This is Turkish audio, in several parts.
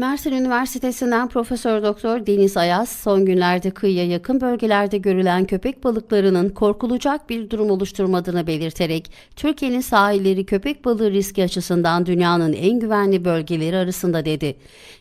Mersin Üniversitesi'nden Profesör Doktor Deniz Ayaz, son günlerde kıyıya yakın bölgelerde görülen köpek balıklarının korkulacak bir durum oluşturmadığını belirterek, Türkiye'nin sahilleri köpek balığı riski açısından dünyanın en güvenli bölgeleri arasında dedi.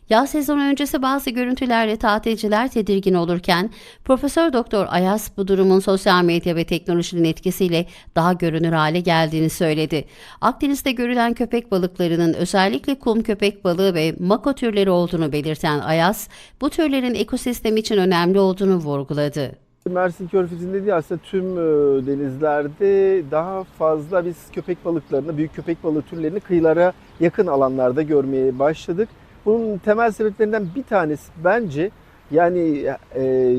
Yaz sezonu öncesi bazı görüntülerle tatilciler tedirgin olurken, Profesör Doktor Ayaz bu durumun sosyal medya ve teknolojinin etkisiyle daha görünür hale geldiğini söyledi. Akdeniz'de görülen köpek balıklarının özellikle kum köpek balığı ve mako türleri olduğunu belirten Ayaz, bu türlerin ekosistem için önemli olduğunu vurguladı. Mersin Körfezi'nde değil aslında tüm e, denizlerde daha fazla biz köpek balıklarını, büyük köpek balığı türlerini kıyılara yakın alanlarda görmeye başladık. Bunun temel sebeplerinden bir tanesi bence yani e,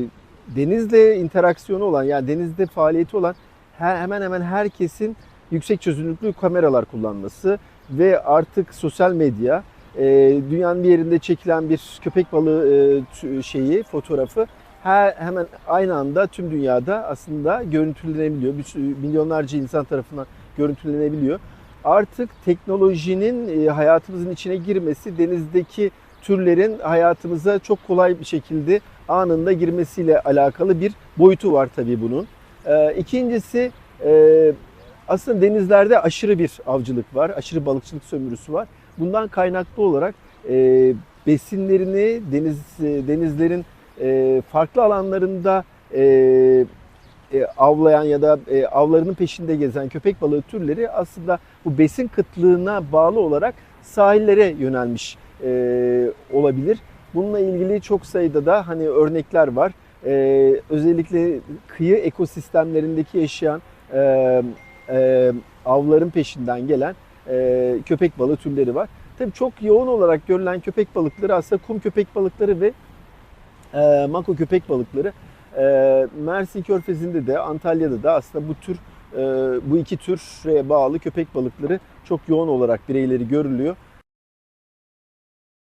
denizle interaksiyonu olan yani denizde faaliyeti olan her, hemen hemen herkesin yüksek çözünürlüklü kameralar kullanması ve artık sosyal medya e, dünyanın bir yerinde çekilen bir köpek balığı e, şeyi fotoğrafı her hemen aynı anda tüm dünyada aslında görüntülenebiliyor. Bir Milyonlarca insan tarafından görüntülenebiliyor. Artık teknolojinin e, hayatımızın içine girmesi denizdeki türlerin hayatımıza çok kolay bir şekilde anında girmesiyle alakalı bir boyutu var tabii bunun. Ee, İkincisi e, aslında denizlerde aşırı bir avcılık var, aşırı balıkçılık sömürüsü var. Bundan kaynaklı olarak e, besinlerini deniz e, denizlerin e, farklı alanlarında e, e, avlayan ya da e, avlarının peşinde gezen köpek balığı türleri aslında bu besin kıtlığına bağlı olarak sahillere yönelmiş e, olabilir. Bununla ilgili çok sayıda da hani örnekler var. E, özellikle kıyı ekosistemlerindeki yaşayan e, e, avların peşinden gelen e, köpek balığı türleri var. Tabii çok yoğun olarak görülen köpek balıkları aslında kum köpek balıkları ve e, mako köpek balıkları. E, Mersin Körfezi'nde de Antalya'da da aslında bu tür e, bu iki türe bağlı köpek balıkları çok yoğun olarak bireyleri görülüyor.